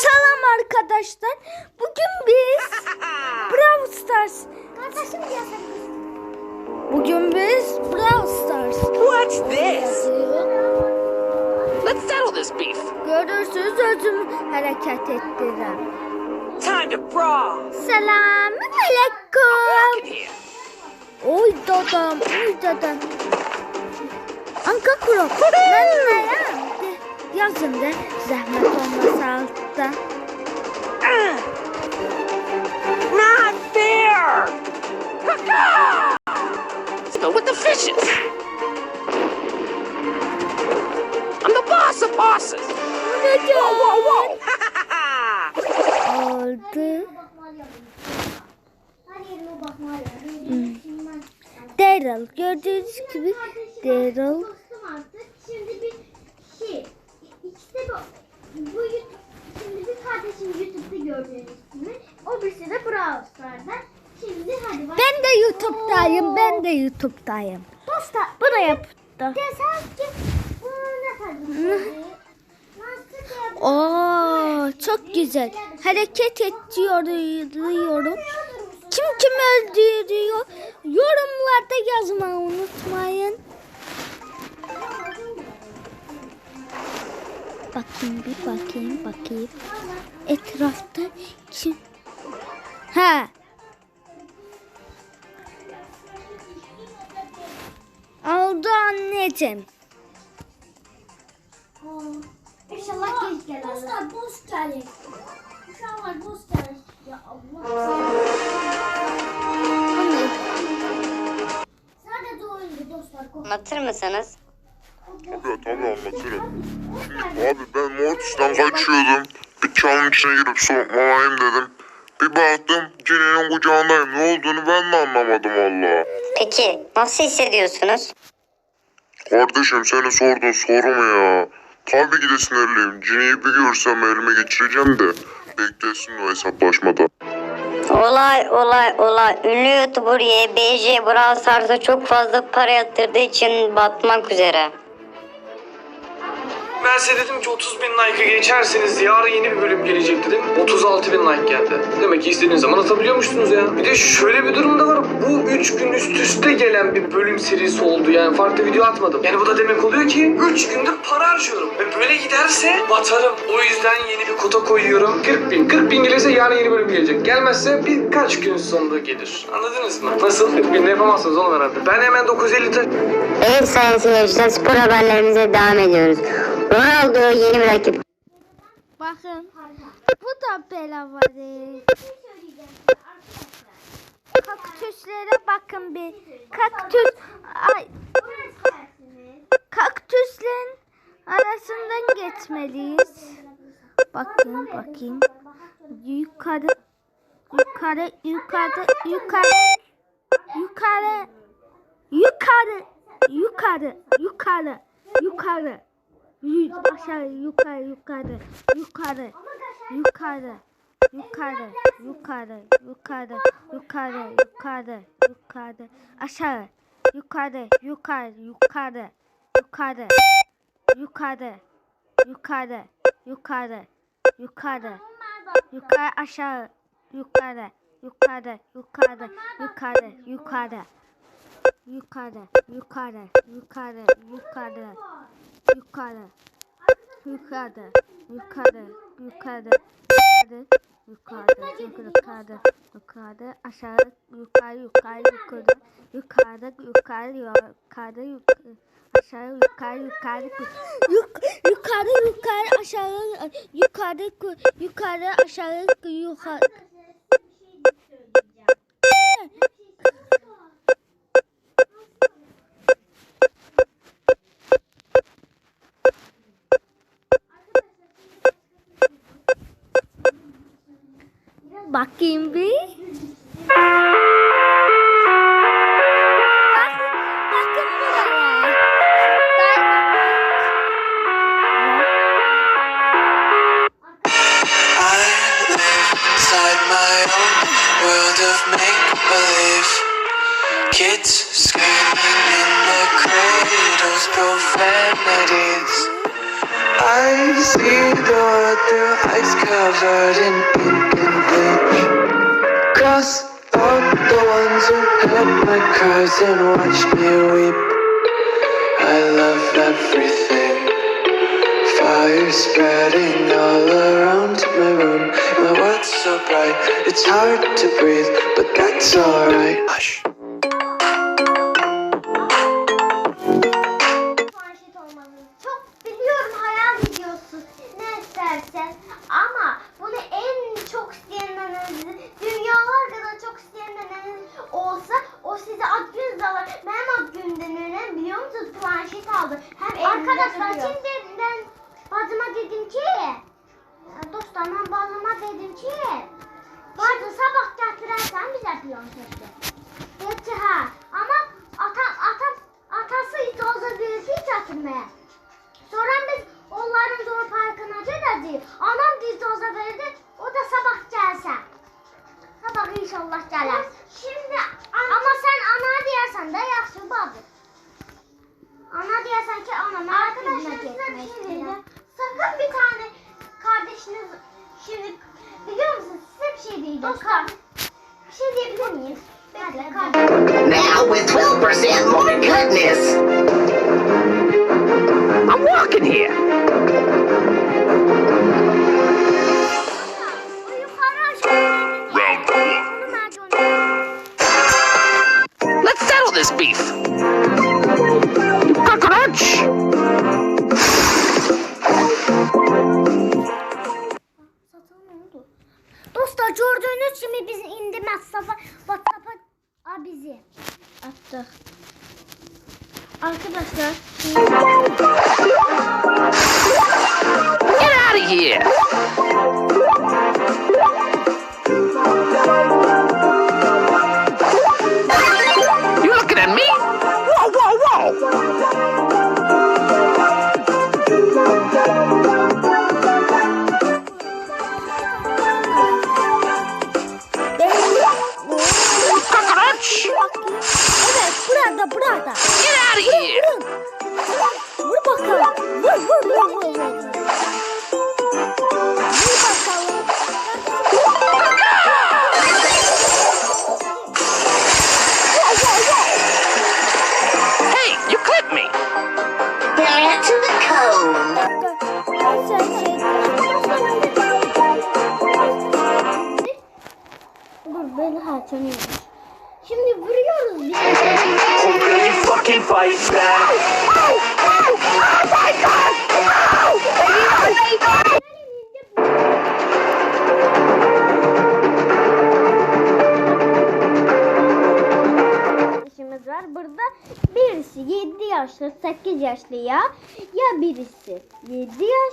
Selam arkadaşlar. Bugün biz Brawl Stars. Kardeşim. Bugün biz Brawl Stars. What's this? Let's settle this beef. Görürsünüz özüm hareket ettiren. Time to brawl. Selam Get aleyküm. Oy dadam, oy dadam. Anka kuro. Ben ne ya? Yazın da zahmet olmasa altta. Not fair. Let's go with the fishes. I'm the boss of bosses. Whoa, whoa, whoa. Oldu. Daryl. Gördüğünüz gibi Daryl. Bu. Bu YouTube- Şimdi bir kardeşim YouTube'da gördüğünüz gibi. O birisi de Brawl Stars'da. Şimdi hadi bak. Ben de YouTube'dayım. Ben de YouTube'dayım. Dostlar. Bu da yaptı. Desem ki bunu ne Oo, çok güzel. Hareket ettiriyorum. Kim kim öldürüyor? Yorumlarda yazmayı unutmayın. Bakayım bir bakayım bakayım. Etrafta kim? Ha. Oldu anneciğim. İnşallah geç gelir. Dostlar boş gelir. İnşallah boş gelir. Ya Allah. Anlatır mısınız? Tabii tabii anlatırım. Abi ben Mortis'ten kaçıyordum. Bir çalın içine girip soğutmalayım dedim. Bir baktım Jenny'nin kucağındayım. Ne olduğunu ben de anlamadım valla. Peki nasıl hissediyorsunuz? Kardeşim senin sorduğun soru mu ya? Tabii ki de sinirliyim. Jenny'yi bir görsem elime geçireceğim de. Beklesin o hesaplaşmada. Olay olay olay. Ünlü YouTuber YBJ Brawl Stars'a çok fazla para yatırdığı için batmak üzere. Ben size dedim ki 30 bin like'ı geçerseniz yarın yeni bir bölüm gelecek dedim. 36 bin like geldi. Demek ki istediğiniz zaman atabiliyormuşsunuz ya. Bir de şöyle bir durum da var. Bu 3 gün üst üste gelen bir bölüm serisi oldu. Yani farklı video atmadım. Yani bu da demek oluyor ki 3 gündür para harcıyorum. Ve böyle giderse batarım. O yüzden yeni bir kota koyuyorum. 40 bin. 40 bin gelirse yarın yeni bölüm gelecek. Gelmezse birkaç gün sonra gelir. Anladınız mı? Nasıl? 40 bin yapamazsınız oğlum herhalde. Ben hemen 950 ta- Evet sayın seyirciler spor haberlerimize devam ediyoruz. Ronaldo yeni rakip. Bakın. Bu da bela var. ee. Kaktüslere bakın bir. Kaktüs. Ay, kaktüslerin arasından geçmeliyiz. Bakın bakayım. Yukarı. Yukarı, yukarı, yukarı. Yukarı. Yukarı. Yukarı. Yukarı. Yukarı. Yu- aşağı yukarı yukarı yukarı yukarı yukarı yukarı yukarı yukarı yukarı yukarı aşağı yukarı yukarı yukarı yukarı yukarı yukarı yukarı yukarı yukarı aşağı yukarı yukarı yukarı yukarı yukarı yukarı yukarı yukarı yukarı yukarı yukarı yukarı yukarı yukarı yukarı yukarı yukarı aşağı yukarı yukarı yukarı yukarı yukarı yukarı yukarı aşağı yukarı yukarı yuk- yukarı yukarı aşağı yukarı yukarı aşağı yukarı Bakayım bir. Bakın buraya. I live inside my own world of make believe. Kids screaming in the cradles, profanities. I see the world through ice covered in ink and bleach. Cross out the ones who heard my cries and watched me weep. I love everything. Fire spreading all around my room. My world's so bright, it's hard to breathe, but that's alright. Hush. Planşet aldı. Hem Arkadaşlar şimdi ben bacıma dedim ki dostlar ben bacıma dedim ki bacı sabah getirersen bize planşeti. Dedi ha ama atam atam atası itoza büyüsü getirmeye. Sonra anam arkadaşlar size bir şey diyeceğim. Sakın bir tane kardeşiniz şimdi biliyor musunuz size bir şey diyeceğim. Dostlar bir şey diyebilir miyim? Bekle kardeşim. Now with 12% more goodness. Harcanıyormuş. Şimdi vuruyoruz back? İşimiz var. Burada birisi 7 yaşlı, 8 yaşlı ya ya birisi 7 yaş